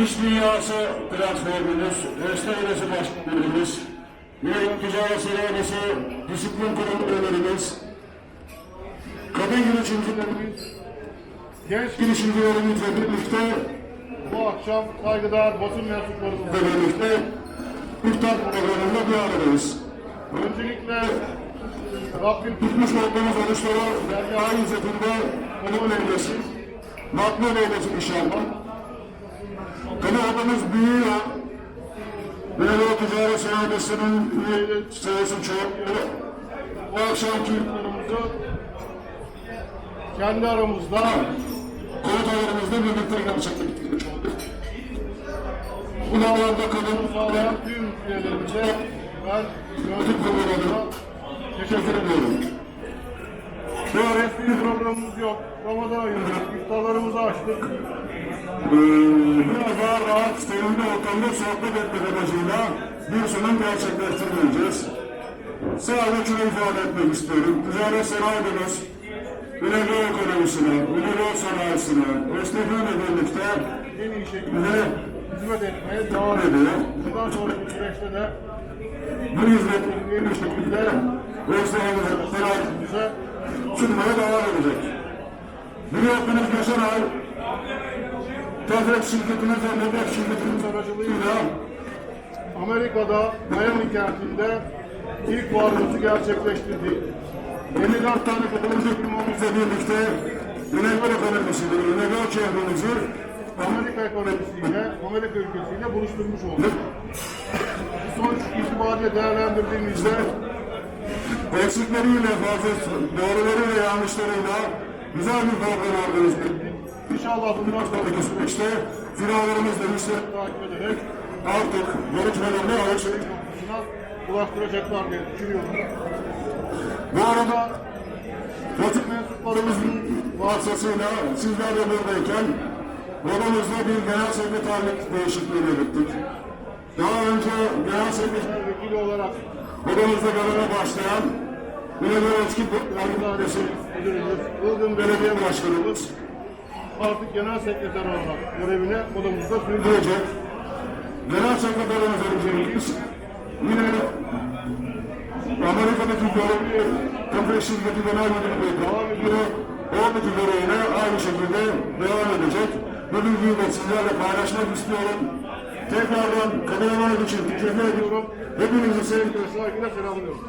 İş Dünyası platformumuz, Restaurası Başkanlığımız, Yönetim Ticaret Seramisi, Disiplin Kurumu üyelerimiz, kadın girişimcilerimiz, genç girişimcilerimizle birlikte Bu akşam saygıdeğer basın mensuplarımızla birlikte iftar programında bir aradayız. öncelikle Rabbim Tutmuş olduğumuz oruçlara dergâh izzetinde kabul eylesin, makbul eylesin inşallah. Adımız büyüyor. Böyle ticaret üyeleri sayısı çoğalıyor. Bu akşamki Türklerimizi kendi aramızda komutanlarımızla birlikte gerçekleştirmiş olduk. Bu kalın sağlayan tüm üyelerimize ben yönetim kurullarına teşekkür ediyorum. bu resmi programımız yok. Ramazan ayında iftarlarımızı açtık. Ee, biraz daha rahat, sevimli ortamda sohbet etmek amacıyla bir sunum gerçekleştirmeyeceğiz. Sadece şunu ifade etmek istiyorum. Ticaret sanayimiz, ürünlü ekonomisine, ürünlü sanayisine, esnaflarla birlikte bize hizmet etmeye devam ediyor. Bundan sonraki süreçte de Bu hizmetin en iyi şekilde esnafımıza, sanayimize sunmaya devam edecek. Biliyorsunuz geçen ay Tefek şirketimiz ve Medek şirketimiz aracılığıyla Amerika'da Miami kentinde ilk varlığımızı gerçekleştirdik. 54 tane katılımcı firmamızla birlikte Ünevler ekonomisini, Ünevler çevremizi Amerika ekonomisiyle, Amerika ülkesiyle buluşturmuş olduk. Bu sonuç itibariyle değerlendirdiğimizde eksikleriyle, fazla doğruları ve yanlışlarıyla güzel bir program organize inşallah bundan sonraki süreçte firmalarımızla müşteri takip ederek artık görüşmelerine alışveriş noktasına ulaştıracaklar diye düşünüyorum. Bu arada Fatih mensuplarımızın vasıtasıyla sizler de buradayken odamızda bir genel sekreterlik değişikliği belirttik. Daha önce genel sekreter Vekili olarak odamızda göreve başlayan Münevver Eski Yargı Dairesi müdürümüz, Ilgın Belediye Başkanımız artık genel sekreter olarak görevine odamızda sürdürecek. Genel sekreterimiz önceliğimiz yine Amerika'daki görevli Tefek Şirketi Genel Müdürlüğü devam ediyor. Oradaki görevine aynı şekilde devam edecek. Bu bilgiyi de sizlerle paylaşmak istiyorum. Tekrardan katılmanız için teşekkür ediyorum. Hepinizi sevgiyle Saygıyla selamlıyorum.